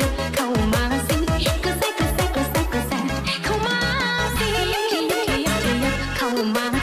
ยกเข้ามาสิกรแซกกรแซกกรแซกกรแซกเข้ามาสิขยับขยับขยับเข้ามา